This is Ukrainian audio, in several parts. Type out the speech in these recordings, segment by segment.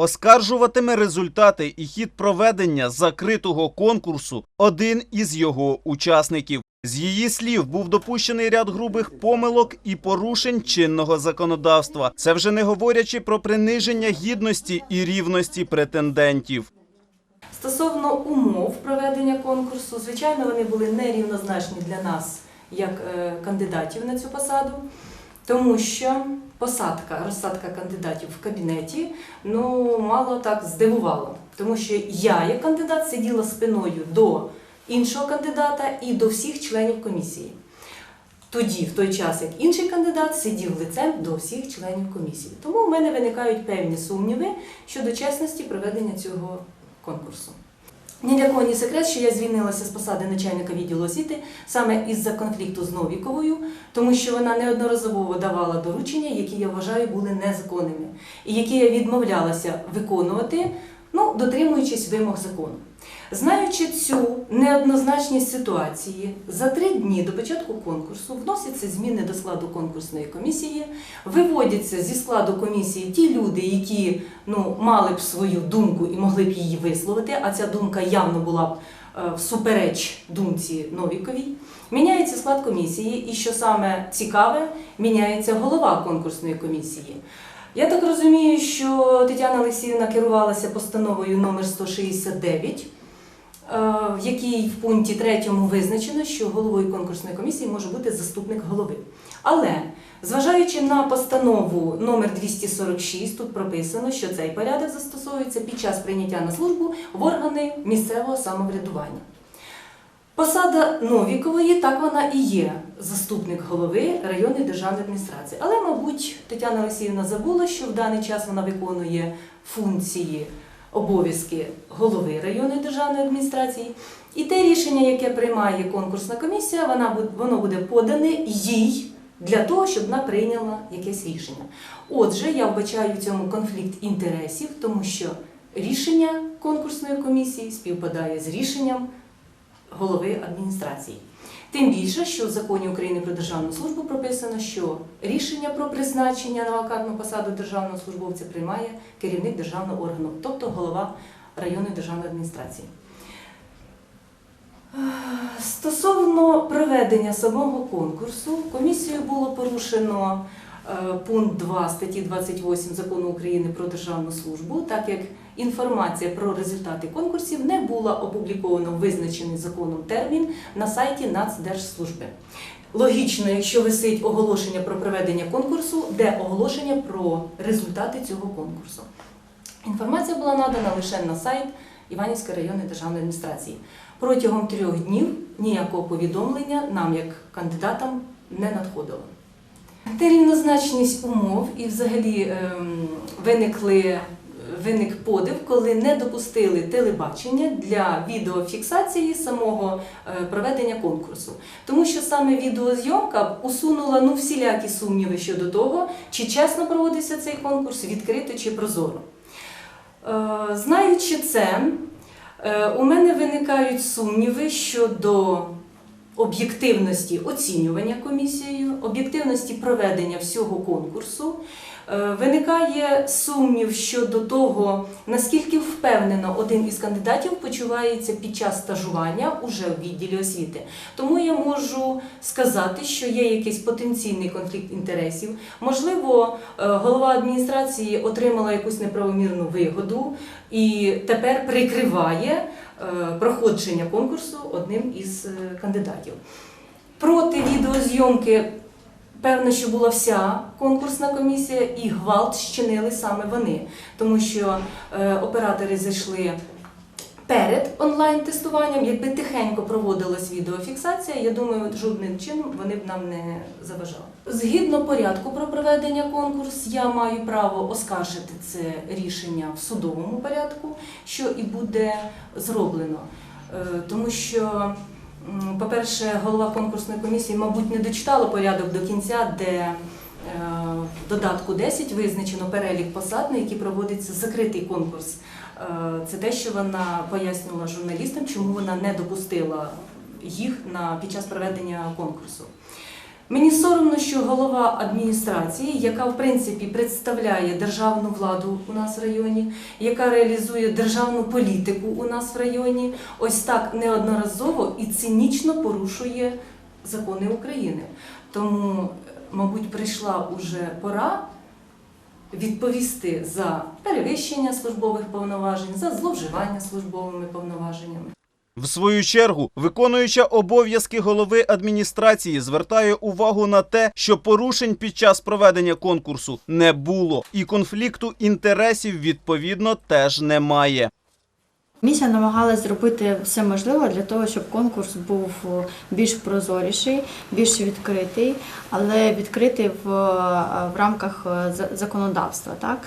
Оскаржуватиме результати і хід проведення закритого конкурсу один із його учасників. З її слів був допущений ряд грубих помилок і порушень чинного законодавства. Це вже не говорячи про приниження гідності і рівності претендентів. Стосовно умов проведення конкурсу, звичайно, вони були нерівнозначні для нас як е, кандидатів на цю посаду, тому що посадка, розсадка кандидатів в кабінеті ну, мало так здивувало. Тому що я, як кандидат, сиділа спиною до іншого кандидата і до всіх членів комісії. Тоді, в той час, як інший кандидат сидів лицем до всіх членів комісії. Тому в мене виникають певні сумніви щодо чесності проведення цього конкурсу. Ні для кого не секрет, що я звільнилася з посади начальника відділу освіти саме із-за конфлікту з Новіковою, тому що вона неодноразово давала доручення, які я вважаю були незаконними, і які я відмовлялася виконувати, ну, дотримуючись вимог закону. Знаючи цю неоднозначність ситуації, за три дні до початку конкурсу вносяться зміни до складу конкурсної комісії, виводяться зі складу комісії ті люди, які ну, мали б свою думку і могли б її висловити, а ця думка явно була б е, всупереч думці Новіковій. Міняється склад комісії, і що саме цікаве, міняється голова конкурсної комісії. Я так розумію, що Тетяна Олексіївна керувалася постановою номер 169, е, в якій в пункті 3 визначено, що головою конкурсної комісії може бути заступник голови. Але зважаючи на постанову номер 246, тут прописано, що цей порядок застосовується під час прийняття на службу в органи місцевого самоврядування. Посада Новікової, так вона і є заступник голови районної державної адміністрації. Але, мабуть, Тетяна Олексіївна забула, що в даний час вона виконує функції, обов'язки голови районної державної адміністрації. І те рішення, яке приймає конкурсна комісія, вона, воно буде подане їй для того, щоб вона прийняла якесь рішення. Отже, я вбачаю в цьому конфлікт інтересів, тому що рішення конкурсної комісії співпадає з рішенням голови адміністрації. Тим більше, що в законі України про державну службу прописано, що рішення про призначення на вакантну посаду державного службовця приймає керівник державного органу, тобто голова районної державної адміністрації. Стосовно проведення самого конкурсу, комісією було порушено е, пункт 2 статті 28 закону України про державну службу, так як інформація про результати конкурсів не була опублікована в визначений законом термін на сайті Нацдержслужби. Логічно, якщо висить оголошення про проведення конкурсу, де оголошення про результати цього конкурсу. Інформація була надана лише на сайт Іванівської районної державної адміністрації. Протягом трьох днів ніякого повідомлення нам, як кандидатам, не надходило. Нерівнозначність умов і взагалі ем, виникли, виник подив, коли не допустили телебачення для відеофіксації самого е, проведення конкурсу. Тому що саме відеозйомка усунула ну, всілякі сумніви щодо того, чи чесно проводився цей конкурс, відкрито чи прозоро. Е, Знаючи це, е, у мене виникають сумніви щодо об'єктивності оцінювання комісією, об'єктивності проведення всього конкурсу. Е, Виникає сумнів щодо того, наскільки впевнено один із кандидатів почувається під час стажування уже в відділі освіти. Тому я можу сказати, що є якийсь потенційний конфлікт інтересів. Можливо, е, голова адміністрації отримала якусь неправомірну вигоду і тепер прикриває е, проходження конкурсу одним із кандидатів. Проти відеозйомки Певно, що була вся конкурсна комісія, і гвалт щинили саме вони, тому що е, оператори зайшли перед онлайн-тестуванням. Якби тихенько проводилась відеофіксація, я думаю, жодним чином вони б нам не заважали. Згідно порядку про проведення конкурсу, я маю право оскаржити це рішення в судовому порядку, що і буде зроблено, Е, тому що. По-перше, голова конкурсної комісії, мабуть, не дочитала порядок до кінця, де е, в додатку 10 визначено перелік посад, на які проводиться закритий конкурс. Е, Це те, що вона пояснювала журналістам, чому вона не допустила їх на, під час проведення конкурсу. Мені соромно, що голова адміністрації, яка в принципі представляє державну владу у нас в районі, яка реалізує державну політику у нас в районі, ось так неодноразово і цинічно порушує закони України. Тому, мабуть, прийшла уже пора відповісти за перевищення службових повноважень, за зловживання службовими повноваженнями. В свою чергу, виконуюча обов'язки голови адміністрації звертає увагу на те, що порушень під час проведення конкурсу не було, і конфлікту інтересів відповідно теж немає. Місія намагалась зробити все можливе для того, щоб конкурс був більш прозоріший, більш відкритий, але відкритий в, е, в рамках е, законодавства. Так?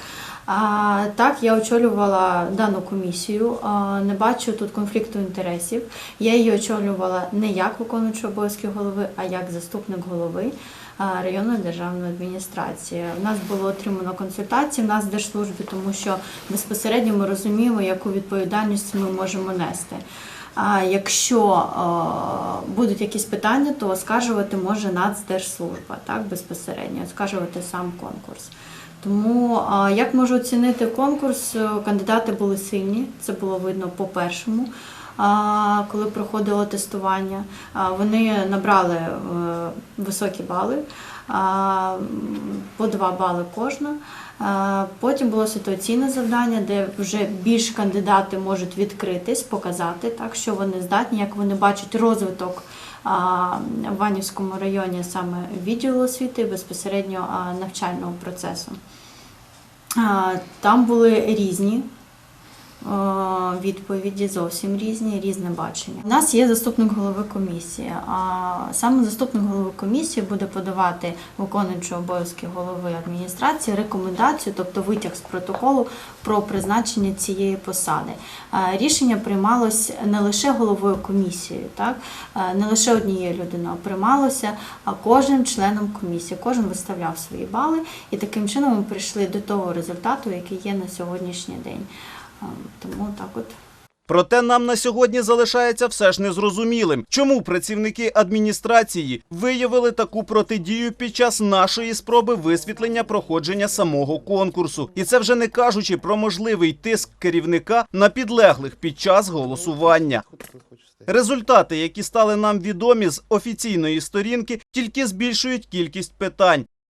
Так, я очолювала дану комісію, не бачу тут конфлікту інтересів. Я її очолювала не як виконуючий обов'язки голови, а як заступник голови районної державної адміністрації. У нас було отримано консультації в нас в держслужбі, тому що безпосередньо ми розуміємо, яку відповідальність ми можемо нести. А якщо будуть якісь питання, то оскаржувати може Нацдержслужба, так безпосередньо, оскаржувати сам конкурс. Тому як можу оцінити конкурс? Е, Кандидати були сильні, це було видно по першому. Коли проходило тестування, вони набрали е, високі бали, по два бали кожна. Потім було ситуаційне завдання, де вже більш кандидати можуть відкритись, показати, так, що вони здатні, як вони бачать розвиток в Ванівському районі саме відділу освіти, безпосередньо навчального процесу. Там були різні відповіді, зовсім різні, різне бачення. У нас є заступник голови комісії. А саме заступник голови комісії буде подавати виконуючого обов'язки голови адміністрації рекомендацію, тобто витяг з протоколу про призначення цієї посади. Рішення приймалось не лише головою комісії, так не лише однією людиною, а приймалося кожним членом комісії. Кожен виставляв свої бали, і таким чином ми прийшли до того результату, який є на сьогоднішній день. Тому так от. Проте нам на сьогодні залишається все ж незрозумілим, чому працівники адміністрації виявили таку протидію під час нашої спроби висвітлення проходження самого конкурсу. І це вже не кажучи про можливий тиск керівника на підлеглих під час голосування. Результати, які стали нам відомі з офіційної сторінки, тільки збільшують кількість питань.